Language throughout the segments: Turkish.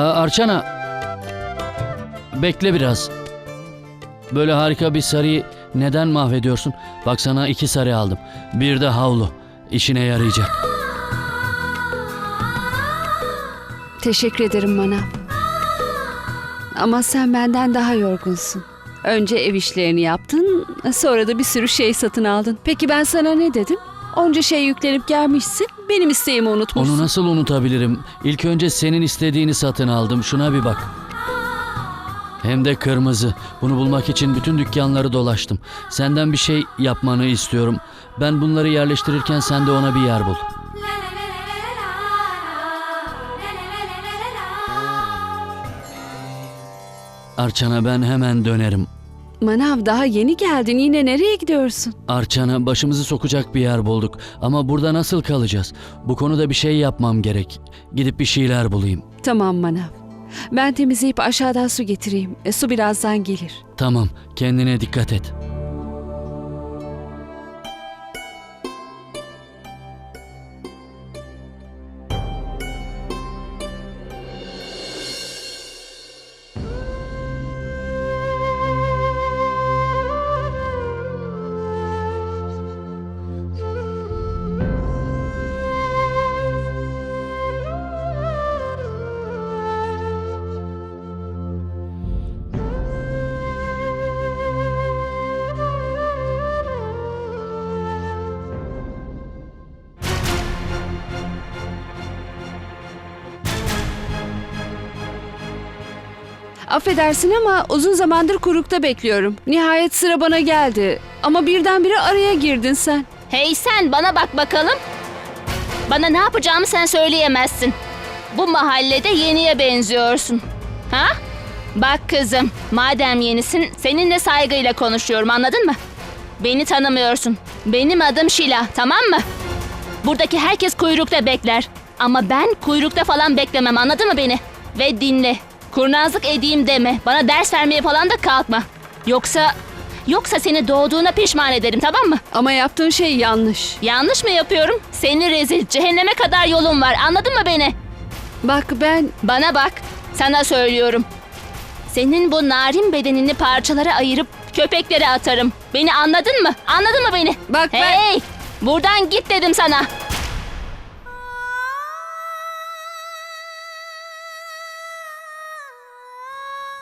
Arçana. Bekle biraz. Böyle harika bir sarıyı neden mahvediyorsun? Bak sana iki sarı aldım. Bir de havlu. İşine yarayacak. Teşekkür ederim Manav. Ama sen benden daha yorgunsun. Önce ev işlerini yaptın, sonra da bir sürü şey satın aldın. Peki ben sana ne dedim? Onca şey yüklenip gelmişsin, benim isteğimi unutmuşsun. Onu nasıl unutabilirim? İlk önce senin istediğini satın aldım. Şuna bir bak. Hem de kırmızı. Bunu bulmak için bütün dükkanları dolaştım. Senden bir şey yapmanı istiyorum. Ben bunları yerleştirirken sen de ona bir yer bul. Arçana ben hemen dönerim. Manav daha yeni geldin, yine nereye gidiyorsun? Arçana başımızı sokacak bir yer bulduk. Ama burada nasıl kalacağız? Bu konuda bir şey yapmam gerek. Gidip bir şeyler bulayım. Tamam Manav. Ben temizleyip aşağıdan su getireyim. E, su birazdan gelir. Tamam, kendine dikkat et. Affedersin ama uzun zamandır kurukta bekliyorum. Nihayet sıra bana geldi. Ama birdenbire araya girdin sen. Hey sen bana bak bakalım. Bana ne yapacağımı sen söyleyemezsin. Bu mahallede yeniye benziyorsun. Ha? Bak kızım, madem yenisin seninle saygıyla konuşuyorum anladın mı? Beni tanımıyorsun. Benim adım Şila tamam mı? Buradaki herkes kuyrukta bekler. Ama ben kuyrukta falan beklemem anladın mı beni? Ve dinle. Kurnazlık edeyim deme. Bana ders vermeye falan da kalkma. Yoksa... Yoksa seni doğduğuna pişman ederim tamam mı? Ama yaptığın şey yanlış. Yanlış mı yapıyorum? Seni rezil, cehenneme kadar yolun var. Anladın mı beni? Bak ben Bana bak, sana söylüyorum. Senin bu narin bedenini parçalara ayırıp köpeklere atarım. Beni anladın mı? Anladın mı beni? Bak ben- Hey! Buradan git dedim sana.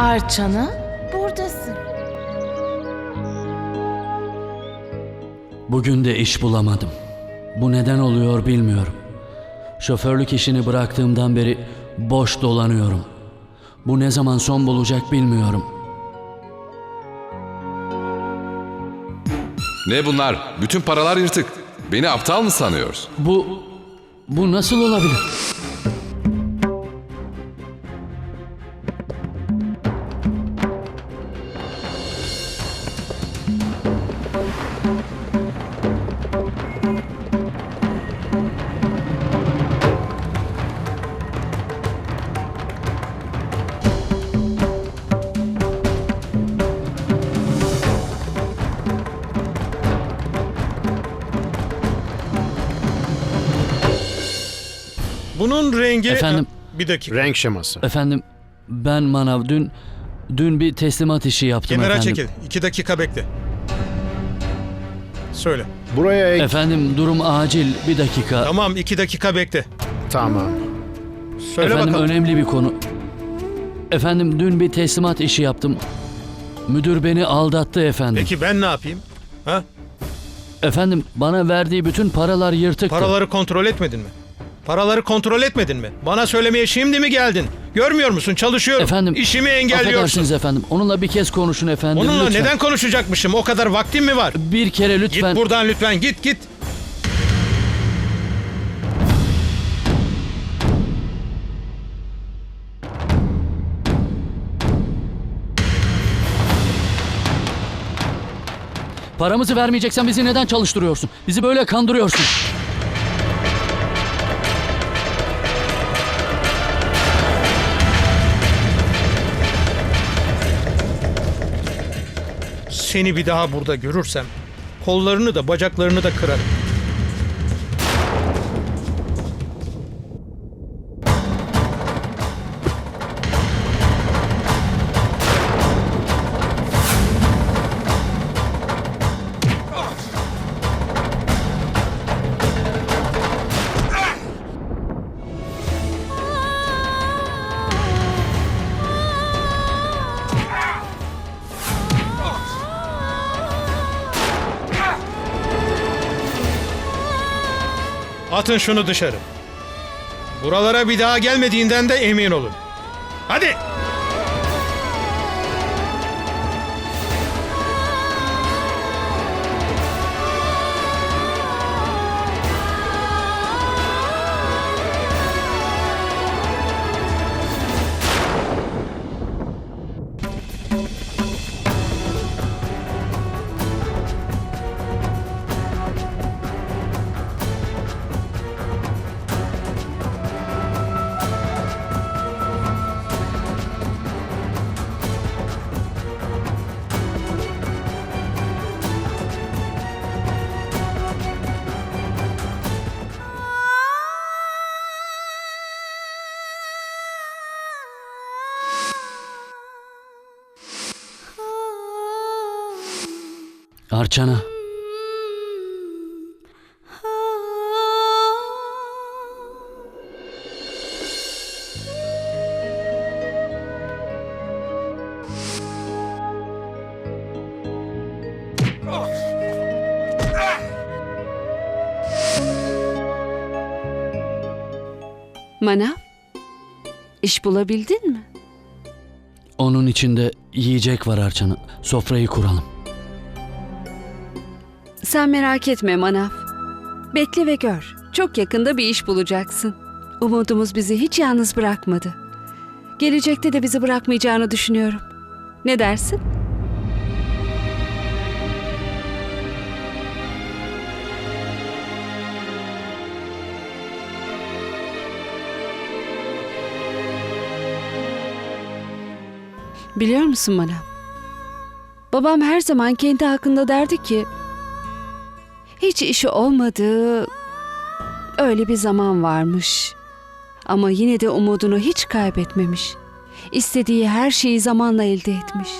Arçana buradasın. Bugün de iş bulamadım. Bu neden oluyor bilmiyorum. Şoförlük işini bıraktığımdan beri boş dolanıyorum. Bu ne zaman son bulacak bilmiyorum. Ne bunlar? Bütün paralar yırtık. Beni aptal mı sanıyorsun? Bu bu nasıl olabilir? Bunun rengi... Efendim? Bir dakika. Renk şeması. Efendim ben manav dün dün bir teslimat işi yaptım Kenara efendim. çekil. İki dakika bekle. Söyle. Buraya ek... Efendim durum acil bir dakika. Tamam iki dakika bekle. Tamam. Söyle efendim bakalım. önemli bir konu. Efendim dün bir teslimat işi yaptım. Müdür beni aldattı efendim. Peki ben ne yapayım? Ha? Efendim bana verdiği bütün paralar yırtıktı. Paraları kontrol etmedin mi? Paraları kontrol etmedin mi? Bana söylemeye şimdi mi geldin? Görmüyor musun? Çalışıyorum. Efendim. İşimi engelliyorsun. Affedersiniz efendim. Onunla bir kez konuşun efendim. Onunla lütfen. neden konuşacakmışım? O kadar vaktim mi var? Bir kere lütfen. Git buradan lütfen. Git git. Paramızı vermeyeceksen bizi neden çalıştırıyorsun? Bizi böyle kandırıyorsun. Seni bir daha burada görürsem kollarını da bacaklarını da kırarım. Atın şunu dışarı. Buralara bir daha gelmediğinden de emin olun. Hadi! Arçana. Manav, iş bulabildin mi? Onun içinde yiyecek var Arçana. Sofrayı kuralım. Sen merak etme Manav. Bekle ve gör. Çok yakında bir iş bulacaksın. Umudumuz bizi hiç yalnız bırakmadı. Gelecekte de bizi bırakmayacağını düşünüyorum. Ne dersin? Biliyor musun Manav? Babam her zaman kendi hakkında derdi ki hiç işi olmadığı öyle bir zaman varmış. Ama yine de umudunu hiç kaybetmemiş. İstediği her şeyi zamanla elde etmiş.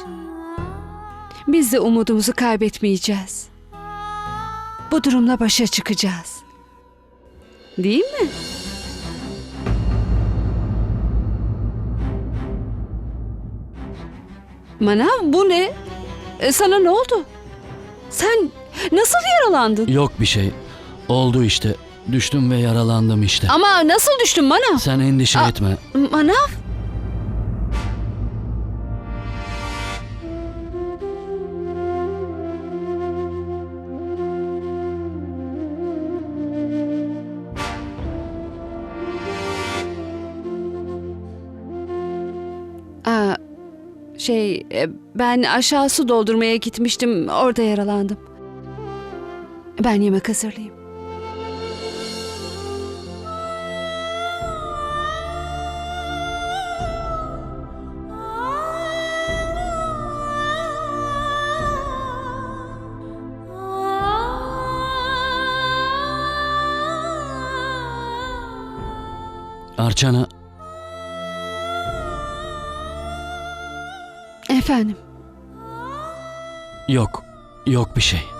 Biz de umudumuzu kaybetmeyeceğiz. Bu durumla başa çıkacağız. Değil mi? Manav bu ne? E, sana ne oldu? Sen nasıl yaralandın? Yok bir şey. Oldu işte. Düştüm ve yaralandım işte. Ama nasıl düştün Manav? Sen endişe Aa. etme. Manav? Aa, şey, e, ben aşağı su doldurmaya gitmiştim. Orada yaralandım. Ben yemek hazırlayayım. Arçana Efendim. yok. Yok bir şey.